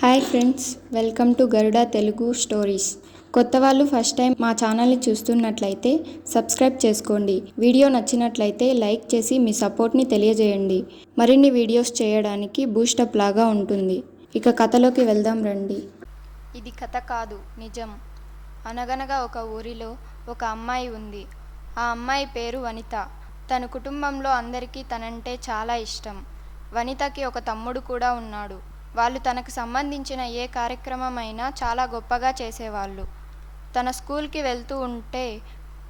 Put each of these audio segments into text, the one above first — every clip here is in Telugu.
Hi friends welcome to Garuda Telugu stories. కొత్త వాళ్ళు ఫస్ట్ టైం మా ఛానల్ని చూస్తున్నట్లయితే సబ్స్క్రైబ్ చేసుకోండి. వీడియో నచ్చినట్లయితే లైక్ చేసి మీ సపోర్ట్ని తెలియజేయండి. మరిన్ని వీడియోస్ చేయడానికి బూస్టప్ లాగా ఉంటుంది. ఇక కథలోకి వెళ్దాం రండి. ఇది కథ కాదు నిజం. అనగనగా ఒక ఊరిలో ఒక అమ్మాయి ఉంది. ఆ అమ్మాయి పేరు వనిత. తన కుటుంబంలో అందరికీ తనంటే చాలా ఇష్టం. వనితకి ఒక తమ్ముడు కూడా ఉన్నాడు. వాళ్ళు తనకు సంబంధించిన ఏ కార్యక్రమం అయినా చాలా గొప్పగా చేసేవాళ్ళు. తన స్కూల్కి వెళ్తూ ఉంటే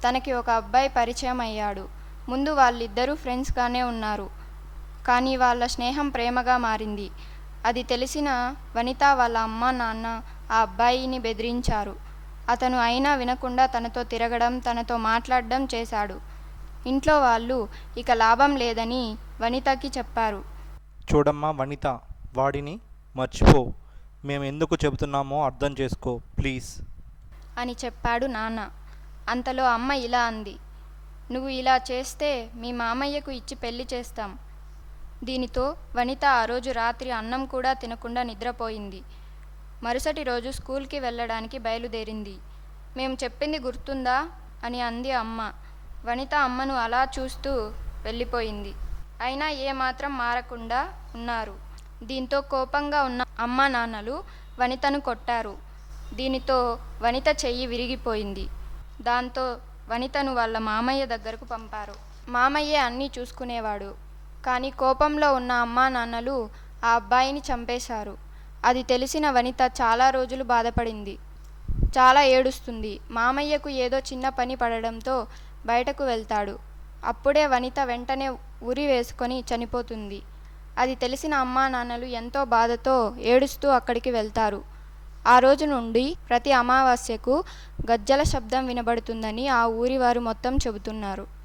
తనకి ఒక అబ్బాయి పరిచయం అయ్యాడు. ముందు వాళ్ళిద్దరూ ఫ్రెండ్స్గానే ఉన్నారు. కానీ వాళ్ళ స్నేహం ప్రేమగా మారింది. అది తెలిసిన వనిత వాళ్ళ అమ్మ నాన్న ఆ అబ్బాయిని బెదిరించారు. అతను అయినా వినకుండా తనతో తిరగడం తనతో మాట్లాడడం చేశాడు. ఇంట్లో వాళ్ళు ఇక లాభం లేదని వనితకి చెప్పారు. చూడమ్మా వనిత వాడిని మర్చిపో. మేము ఎందుకు చెబుతున్నామో అర్థం చేసుకో ప్లీజ్. అని చెప్పాడు నాన్న. అంతలో అమ్మ ఇలా అంది. నువ్వు ఇలా చేస్తే మీ మామయ్యకు ఇచ్చి పెళ్ళి చేస్తాం. దీనితో వనిత ఆ రోజు రాత్రి అన్నం కూడా తినకుండా నిద్రపోయింది. మరుసటి రోజు స్కూల్కి వెళ్ళడానికి బయలుదేరింది. మేము చెప్పింది గుర్తుందా? అని అంది అమ్మ. వనిత అమ్మను అలా చూస్తూ వెళ్ళిపోయింది. అయినా ఏమాత్రం మారకుండా ఉన్నారు. దీంతో కోపంగా ఉన్న అమ్మ నాన్నలు వనితను కొట్టారు. దీనితో వనిత చెయ్యి విరిగిపోయింది. దాంతో వనితను వాళ్ళ మామయ్య దగ్గరకు పంపారు. మామయ్య అన్నీ చూసుకునేవాడు. కానీ కోపంలో ఉన్న అమ్మా నాన్నలు ఆ అబ్బాయిని చంపేశారు. అది తెలిసిన వనిత చాలా రోజులు బాధపడింది. చాలా ఏడుస్తుంది. మామయ్యకు ఏదో చిన్న పని పడడంతో బయటకు వెళ్తాడు. అప్పుడే వనిత వెంటనే ఉరి వేసుకొని చనిపోతుంది. అది తెలిసిన అమ్మా నాన్నలు ఎంతో బాధతో ఏడుస్తూ అక్కడికి వెళ్తారు. ఆ రోజు నుండి ప్రతి అమావాస్యకు గజ్జల శబ్దం వినబడుతుందని ఆ ఊరి వారు మొత్తం చెబుతున్నారు.